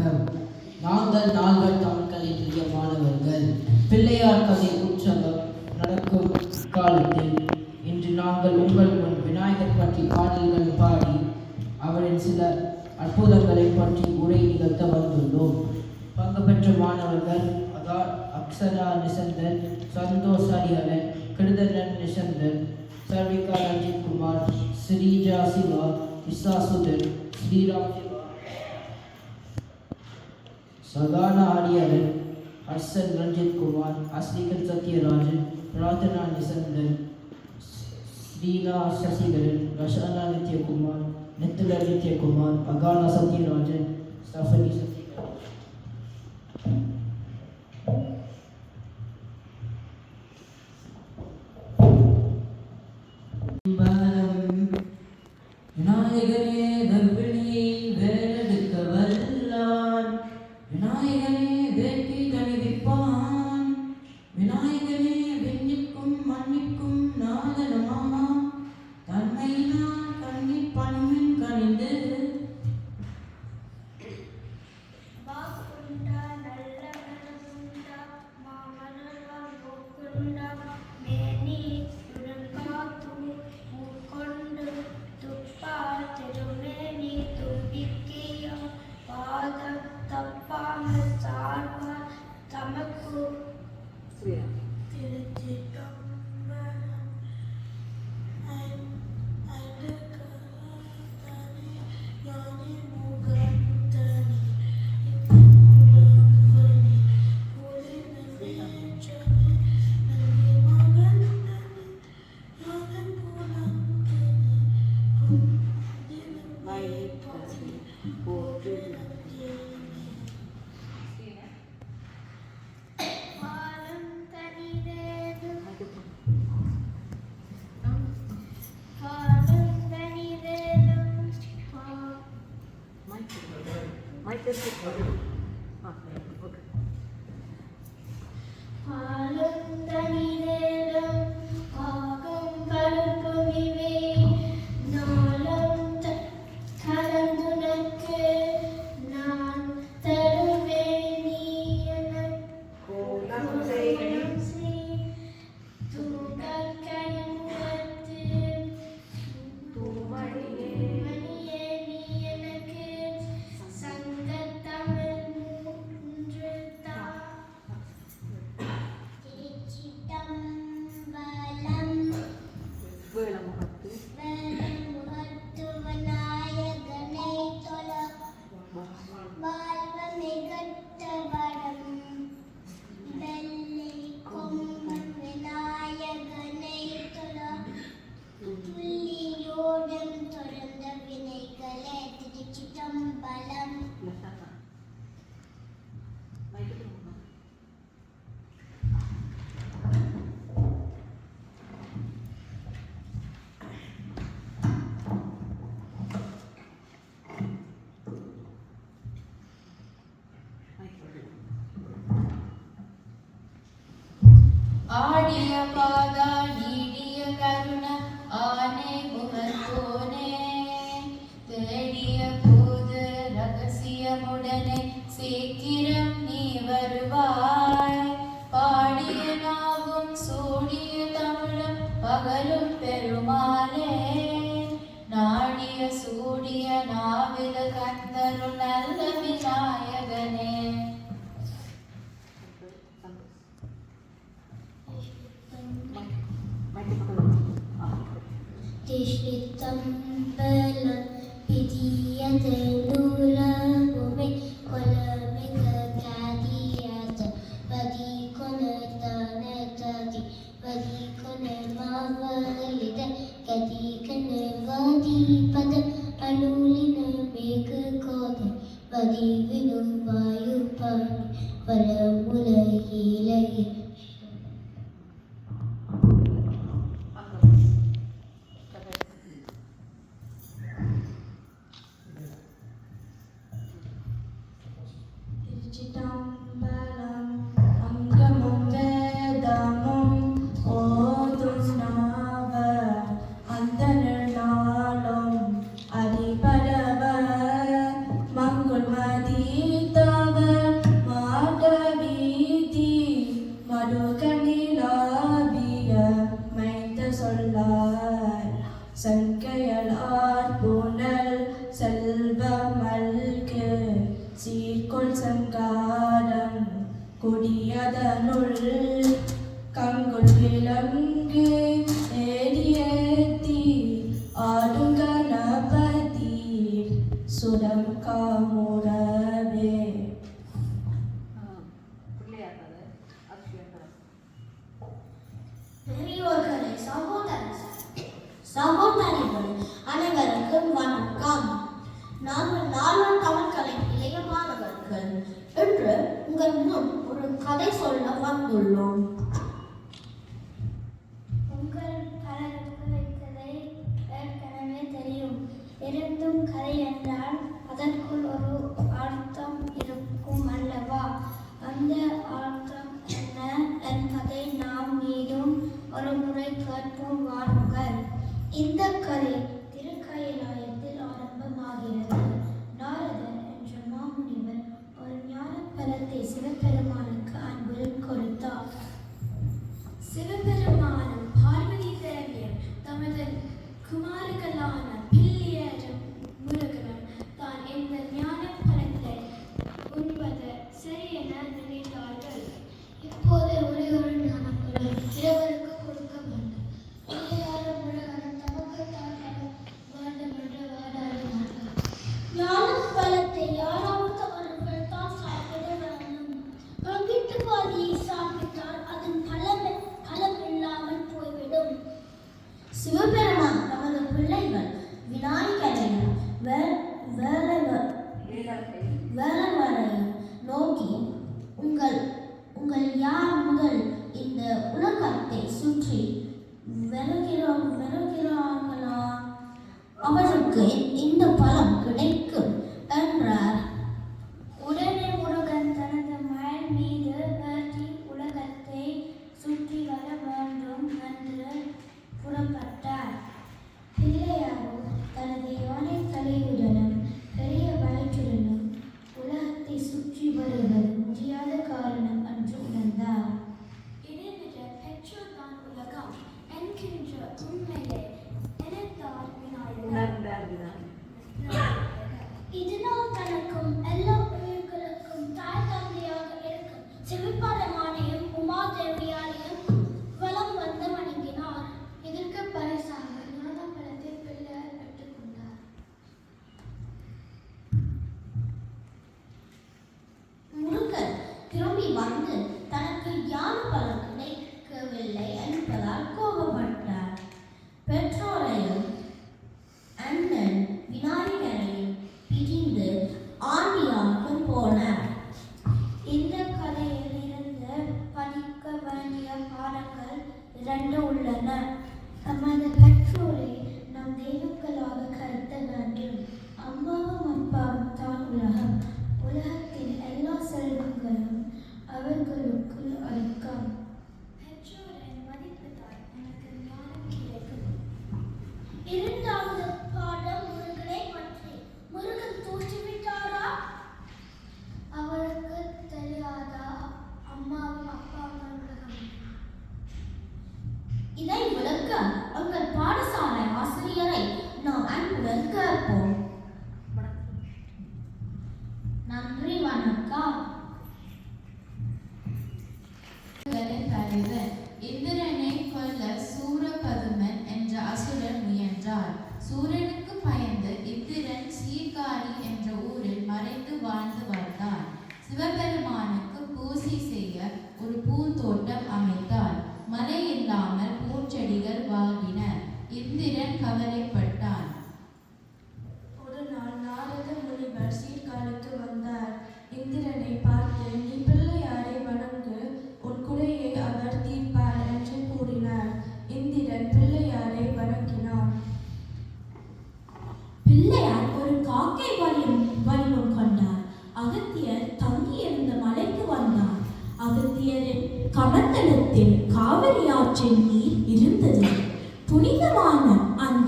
வணக்கம். நாங்கள் நால்வர் தமிழ்களின் இளைய மாணவர்கள். பிள்ளையார் கதை உற்சவம் நடக்கும் காலத்தில் இன்று நாங்கள் உங்கள் முன் விநாயகர் பற்றி பாடல்கள் பாடி அவரின் சில அற்புதங்களை பற்றி உரை நிகழ்த்த வந்துள்ளோம். பங்கு பெற்ற மாணவர்கள் அதான் அக்ஷரா நிசந்தன் சந்தோஷ் ஹரிஹரன் கிருதனன் நிசந்தன் சர்விகா ரஞ்சித் குமார் ஸ்ரீஜா சிவா விசாசுதன் ஸ்ரீராம் சிவா சகானா ஆடியரன் ஹர்ஷன் ரஞ்சித் குமார் அஸ்லிகன் சத்யராஜன் பிரார்த்தனா நிசந்தன் ஸ்ரீனா சசிதரன் ரஷானா நித்யகுமார் நித்துல நித்யகுமார் அகானா சத்யராஜன் ஸ்டஃபனி சத்யராஜன் விநாயகனே this is பகலும் பெருமானே நாடிய சூடிய நாவில கந்தரும் நல்ல விநாயகனே. சொல்லார். சங்கையலார் புனல் செல்வமல்கு சீர்கொள் சங்காரம். கொடியதனுள் Harvard Common Super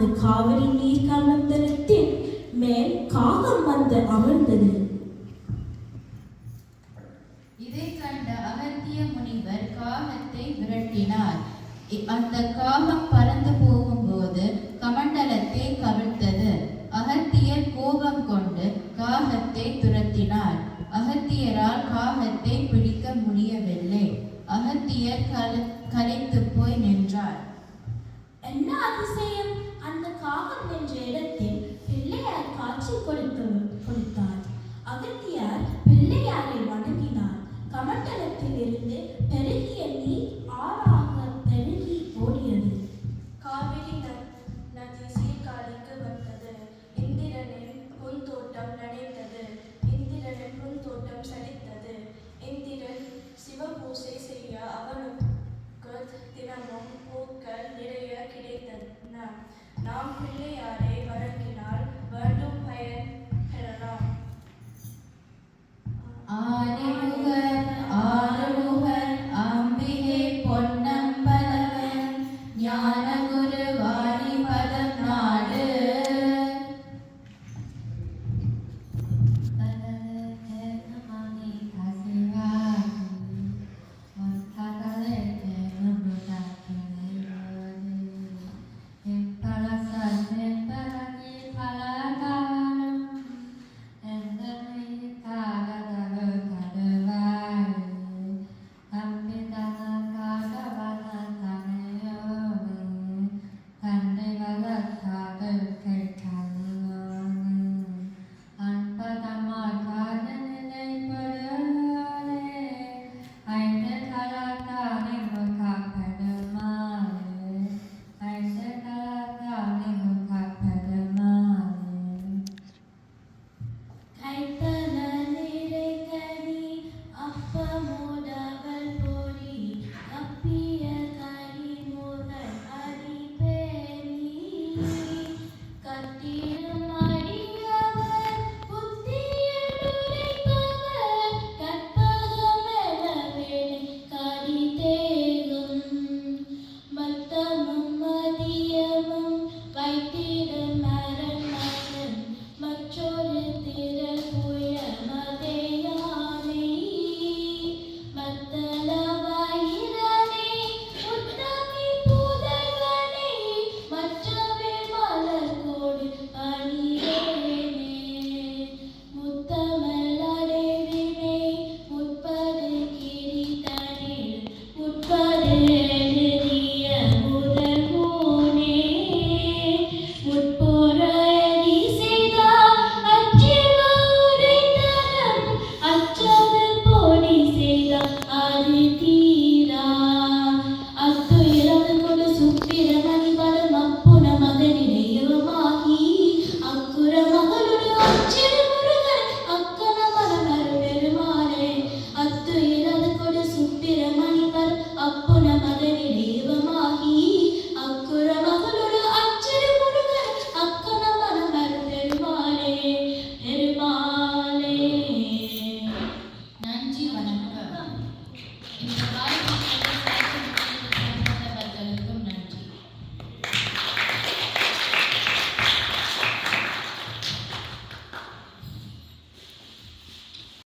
அது காவிரி நீர் கலந்தனத்தின் மேல் காகம் வந்து அமர்ந்தது. இதை கண்ட அகத்திய முனிவர் காகத்தை விரட்டினார். அந்த காகம் பறந்து போகும்போது கமண்டலத்தை கவிழ்த்தது. அகத்தியர் கோபம் கொண்டு காகத்தை துரத்தினார். அகத்தியரால் காகத்தை பிடிக்க முடியவில்லை. அகத்தியர் கலைத்து போய் நின்றார். என்ன அதிசயம்? அந்த காகம் என்ற இடத்தில் பிள்ளையார் காட்சி கொடுத்து கொடுத்தார். அகத்தியார் பிள்ளையாரை வணங்கினார். கமண்டலத்தில் இருந்து பெருகிய muda